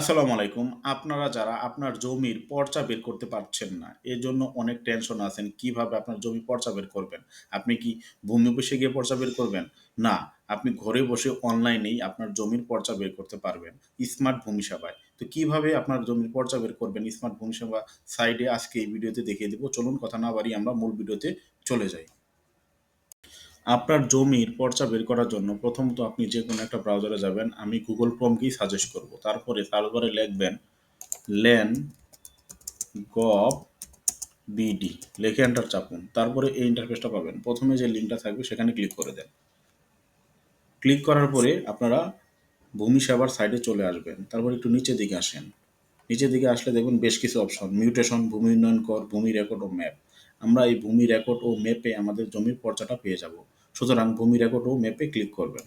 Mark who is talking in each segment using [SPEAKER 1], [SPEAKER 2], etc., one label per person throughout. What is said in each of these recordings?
[SPEAKER 1] আসসালামু আলাইকুম। আপনারা যারা আপনার জমির পর্চা বের করতে পারছেন না, এর জন্য অনেক টেনশন আছেন। কীভাবে আপনার জমির পর্চা বের করবেন? আপনি কি ভূমি অফিসে গিয়ে পর্চা বের করবেন? না, আপনি ঘরে বসে অনলাইনেই আপনার জমির পর্চা বের করতে পারবেন স্মার্ট ভূমি সেবায়। তো কীভাবে আপনার জমির পর্চা বের করবেন স্মার্ট ভূমি সেবা সাইডে আজকে এই ভিডিওতে দেখিয়ে দেবো চলুন কথা না বাড়ি আমরা মূল ভিডিওতে চলে যাই। আপনার জমির পর্চা বের করার জন্য প্রথমত আপনি যে কোনো একটা ব্রাউজারে যাবেন, আমি গুগল ক্রোমকেই সাজেস্ট করব। তারপরে সার্ভারে লিখবেন লেন গভ বিডি লিখে এন্টার চাপুন। তারপরে এই ইন্টারফেসটা পাবেন। প্রথমে যে লিঙ্কটা থাকবে সেখানে ক্লিক করে দেন। ক্লিক করার পরে আপনারা ভূমি সেবার সাইডে চলে আসবেন। তারপর একটু নিচের দিকে আসেন। নিচের দিকে আসলে দেখবেন বেশ কিছু অপশন মিউটেশন ভূমি উন্নয়ন কর, ভূমি রেকর্ড ও ম্যাপ আমরা এই ভূমি রেকর্ড ও ম্যাপে আমাদের জমির পর্চাটা পেয়ে যাব। সুতরাং ভূমি রেকর্ড ও ম্যাপে ক্লিক করবেন।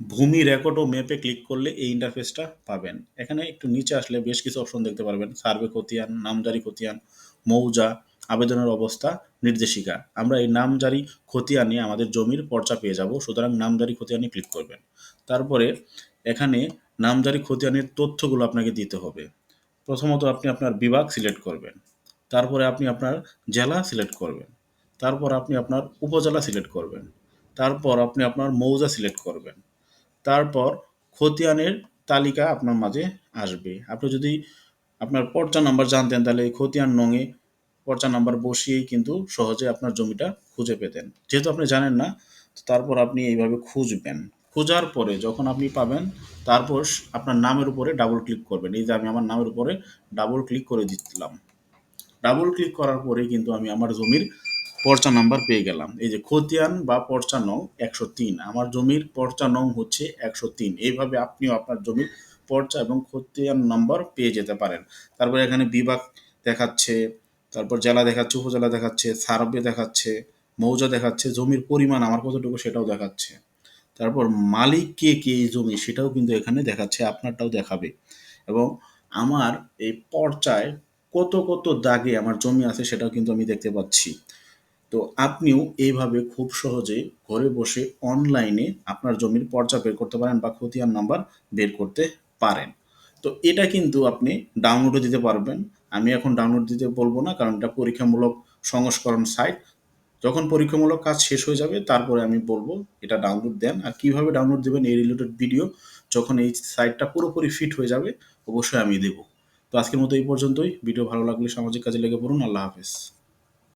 [SPEAKER 1] ভূমি রেকর্ড ও ম্যাপে ক্লিক করলে এই ইন্টারফেসটা পাবেন। এখানে একটু নিচে আসলে বেশ কিছু অপশন দেখতে পারবেন। সার্ভে খতিয়ান, নামজারি খতিয়ান, মৌজা, আবেদনের অবস্থা, নির্দেশিকা। আমরা এই নামজারি খতিয়ানে আমাদের জমির পর্চা পেয়ে যাব। সুতরাং নামজারি খতিয়ানে ক্লিক করবেন। তারপরে এখানে নামজারি খতিয়ানের তথ্যগুলো আপনাকে দিতে হবে। প্রথমত আপনি আপনার বিভাগ সিলেক্ট করবেন। তারপরে আপনি আপনার জেলা সিলেক্ট করবেন। তারপর আপনি আপনার উপজেলা সিলেক্ট করবেন। তারপর আপনি আপনার মৌজা সিলেক্ট করবেন। তারপর খতিয়ানের তালিকা আপনার মাঝে আসবে। আপনি যদি আপনার পর্চা নাম্বার জানতেন, তাহলে খতিয়ান নঙে পর্চা নাম্বার বসিয়েই কিন্তু সহজে আপনার জমিটা খুঁজে পেতেন। যেহেতু আপনি জানেন না তারপর আপনি এইভাবে খুঁজবেন। খোঁজার পরে যখন আপনি পাবেন, তারপর আপনার নামের উপরে ডাবল ক্লিক করবেন। এই যে আমি আমার নামের উপরে ডাবল ক্লিক করে দিলাম। ডাবল ক্লিক করার পরে কিন্তু আমি আমার জমির পর্চা নাম্বার পেয়ে গেলাম। এই যে খতিয়ান বা পর্চা নং একশো তিন, আমার জমির পর্চা নং হচ্ছে একশো তিন। এইভাবে আপনিও আপনার জমির পর্চা এবং খতিয়ান নাম্বার পেয়ে যেতে পারেন। তারপরে এখানে বিভাগ দেখাচ্ছে, তারপর জেলা দেখাচ্ছে, উপজেলা দেখাচ্ছে, সার্ভে দেখাচ্ছে, মৌজা দেখাচ্ছে, জমির পরিমাণ আমার কতটুকু সেটাও দেখাচ্ছে। তারপর মালিক কে কে এই জমি সেটাও কিন্তু এখানে দেখাচ্ছে, আপনারটাও দেখাবে। এবং আমার এই পর্চায় কত কত দাগে আমার জমি আছে সেটাও কিন্তু আমি দেখতে পাচ্ছি। তো আপনিও এইভাবে খুব সহজে ঘরে বসে অনলাইনে আপনার জমির পর্চা বের করতে পারেন বা খতিয়ান নাম্বার বের করতে পারেন। তো এটা কিন্তু আপনি ডাউনলোডও দিতে পারবেন। আমি এখন ডাউনলোড দিতে বলব না, কারণ এটা পরীক্ষামূলক সংস্করণ সাইট যখন পরীক্ষামূলক কাজ শেষ হয়ে যাবে, তারপরে আমি বলব এটা ডাউনলোড দেন। আর কীভাবে ডাউনলোড দেবেন এই রিলেটেড ভিডিও যখন এই সাইটটা পুরোপুরি ফিট হয়ে যাবে, অবশ্যই আমি দেবো। তো আজকের মতো এই পর্যন্তই। ভিডিও ভালো লাগলে সামাজিক কাজে লেগে পড়ুন। আল্লাহ হাফেজ।